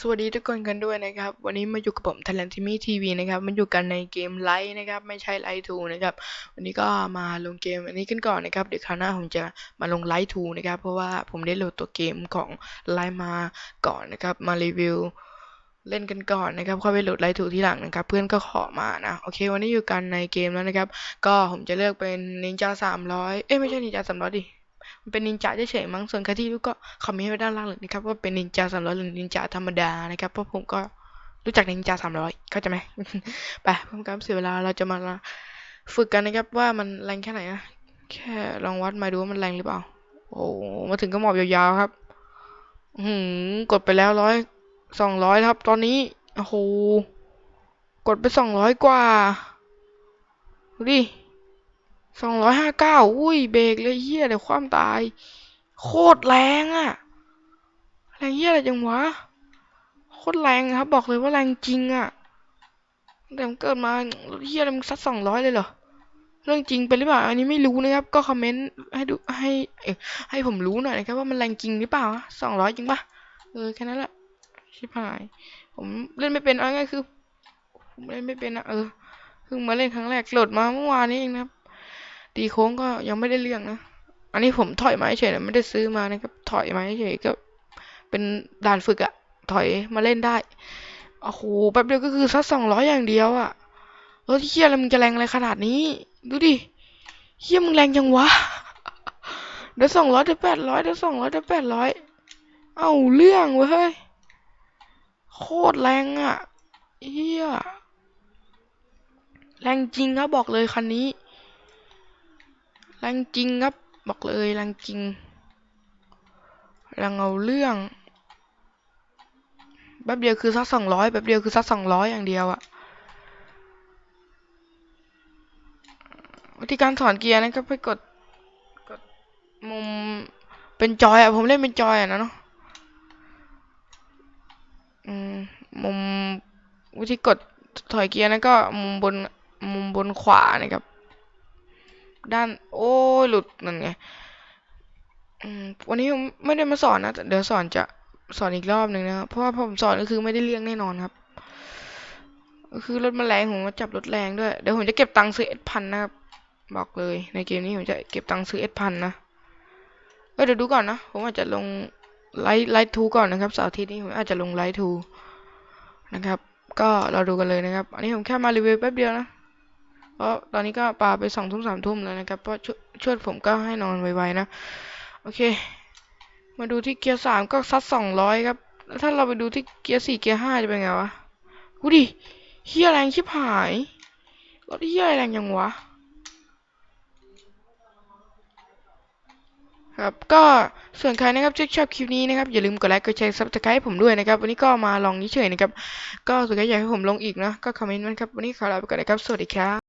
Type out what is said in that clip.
สวัสดีทุกคนกันด้วยนะครับ วันนี้มาอยู่กับผมทัน a น t ิมี่ทีวีนะครับมาอยู่กันในเกมไลท์นะครับ ไม่ใช่ไลท์ทูนะครับวันนี้ก็มาลงเกมอันนี้กันก่อนนะครับเดี๋ยวคราวหน้าผมจะมาลงไลท์ทูนะครับ เพราะว่าผมได้โหลดตัวเกมของไลท์มาก่อนนะครับ มารีวิวเล่นกันก่อนนะครับค่อยไปโหลดไลท์ทูที่หลังนะครับ เพื่อนก็ขอมานะโอเค วันนี้อยู่กันในเกมแล้วนะครับ ก็ผมจะเลือกเป็นนินจาสามร้อยเอ้ยไม่ใช่นินจาสามร้อยดิ มันเป็นนินจาเฉยๆมั้งส่วนใครที่รู้ก็คอมเมนต์ไว้ด้านล่างเลยนะครับว่าเป็นนินจาสามร้อยหรือนินจาธรรมดานะครับเพราะผมก็รู้จักนินจาสามร้อยเข้าใจไหมไปเพื่อการเสียเวลาเราจะมาฝึกกันนะครับว่ามันแรงแค่ไหนนะแค่ลองวัดมาดูว่ามันแรงหรือเปล่า โอ้มาถึงก็หมอบยาวๆครับหือกดไปแล้วร้อยสองร้อยครับ ตอนนี้โอ้โหกดไปสองร้อยกว่าดูดิ สองร้อยห้าเก้าอุ้ยเบรกเลยเฮียเดี๋ยวความตาย โคตรแรงอะแรงเฮียอะไรจังวะ โคตรแรงครับ บอกเลยว่าแรงจริงอะแต่เกิดมารถเฮียมึงซัดสองร้อยเลยเหรอ เรื่องจริงไปหรือเปล่า อันนี้ไม่รู้นะครับ ก็คอมเมนต์ให้ดูให้ให้ผมรู้หน่อยนะครับว่ามันแรงจริงหรือเปล่าสองร้อยจริงปะเออแค่นั้นแหละชิบหาย ผมเล่นไม่เป็นเอาง่ายคือผมเล่นไม่เป็นนะเออเพิ่งมาเล่นครั้งแรกโหลดมาเมื่อวานนี้เองนะครับ ตีโค้งก็ยังไม่ได้เรื่องนะ อันนี้ผมถอยมาเฉยนะไม่ได้ซื้อมานะครับ ถอยมาเฉยก็เป็นด่านฝึกอะถอยมาเล่นได้ โอ้โห แป๊บเดียวก็คือซัดสองร้อยอย่างเดียวอะรถเฮียอะไรมึงจะแรงอะไรขนาดนี้ ดูดิเฮียมึงแรงจังวะ เดี๋ยวสองร้อยเดี๋ยวแปดร้อยเดี๋ยวสองร้อยเดี๋ยวแปดร้อย เอาเรื่องเว้ยเฮ้ยโคตรแรงอะเฮียแรงจริงครับบอกเลยคันนี้ แรงจริงครับ บอกเลยแรงจริงแรงเอาเรื่องแป๊บเดียวคือซัดสองร้อยแป๊บเดียวคือซัดสองร้อยอย่างเดียวอะวิธีการถอนเกียร์นะครับไปกดกดมุมเป็นจอยอะผมเล่นเป็นจอยอะนะเนาะมมุมวิธีกดถอยเกียร์นั่นก็มุมบนมุมบนขวานะครับ ด้าน โอ้ยหลุดนั่นไงวันนี้ผมไม่ได้มาสอนนะแต่เดี๋ยวสอนจะสอนอีกรอบหนึ่งนะครับเพราะว่าผมสอนก็คือไม่ได้เรื่องแน่นอนครับ ก็คือรถมันแรงผมมาจับรถแรงด้วยเดี๋ยวผมจะเก็บตังค์ซื้อเอสพันนะครับบอกเลยในเกมนี้ผมจะเก็บตังค์ซื้อเอสพันนะเเดี๋ยวดูก่อนนะผมอาจจะลงไลท์ไลท์ทูก่อนนะครับเสาร์อาทิตย์นี้ผมอาจจะลงไลท์ทูนะครับ ก็เราดูกันเลยนะครับ อันนี้ผมแค่มารีวิวแป๊บเดียวนะ เพราะตอนนี้ก็ปาไปสองทุ่มสามทุ่มแล้วนะครับ เพราะชช่วยผมก็ให้นอนไวๆนะ โอเค มาดูที่เกียร์สามก็ซัดสองร้อยครับแล้วถ้าเราไปดูที่เกียร์สี่เกียร์ห้าจะเป็นไงวะกูดิเฮียแรงชิบหาย รถเฮียแรงยังวะ ครับ ก็ส่วนใครนะครับที่ชอบคลิปนี้นะครับ อย่าลืมกดไลค์ กดแชร์ซับสไครต์ผมด้วยนะครับ วันนี้ก็มาลองเฉยนะครับ ก็ส่วนใครอยากให้ผมลงอีกนะ ก็คอมเมนต์ไว้ครับ วันนี้ขอลาไปก่อนนะครับ สวัสดีครับ